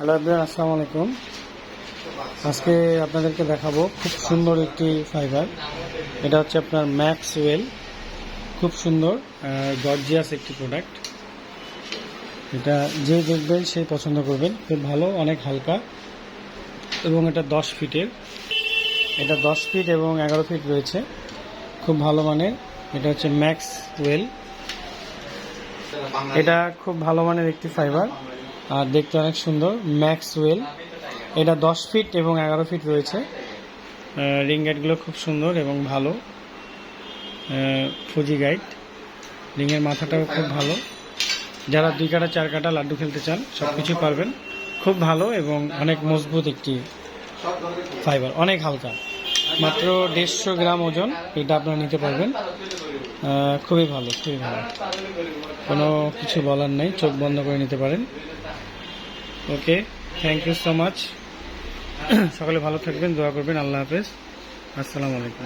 Hello Abdul আসসালামু আলাইকুম। আজকে আপনাদেরকে দেখাবো খুব সুন্দর একটি ফাইবার। এটা হচ্ছে আপনার ম্যাক্স ওয়েল খুব সুন্দর গর্জিয়াস একটি প্রোডাক্ট। এটা যে দেখবেন সেই পছন্দ করবেন। খুব ভালো, অনেক হালকা। এবং এটা দশ ফিটের। এটা দশ ফিট এবং এগারো ফিট রয়েছে। খুব ভালো মানের। এটা হচ্ছে ম্যাক্স ওয়েল এটা খুব ভালো মানের একটি ফাইবার। আর দেখতে অনেক সুন্দর ম্যাক্স ওয়েল এটা দশ ফিট এবং এগারো ফিট রয়েছে। রিং গাইডগুলো খুব সুন্দর এবং ভালো। Fuji guide. রিংয়ের মাথাটাও খুব ভালো। যারা দুই কাটা, চার কাটা লাড্ডু খেলতে চান সব কিছু পারবেন। খুব ভালো এবং অনেক মজবুত একটি ফাইবার, অনেক হালকা। মাত্র দেড়শো গ্রাম ওজন, এটা আপনারা নিতে পারবেন। খুবই ভালো খুবই ভালো। কোনো কিছু বলার নেই, চোখ বন্ধ করে নিতে পারেন। Okay thank you so much সকলে ভালো থাকবেন দোয়া করবেন আল্লাহ হাফেজ। আসসালামু আলাইকুম।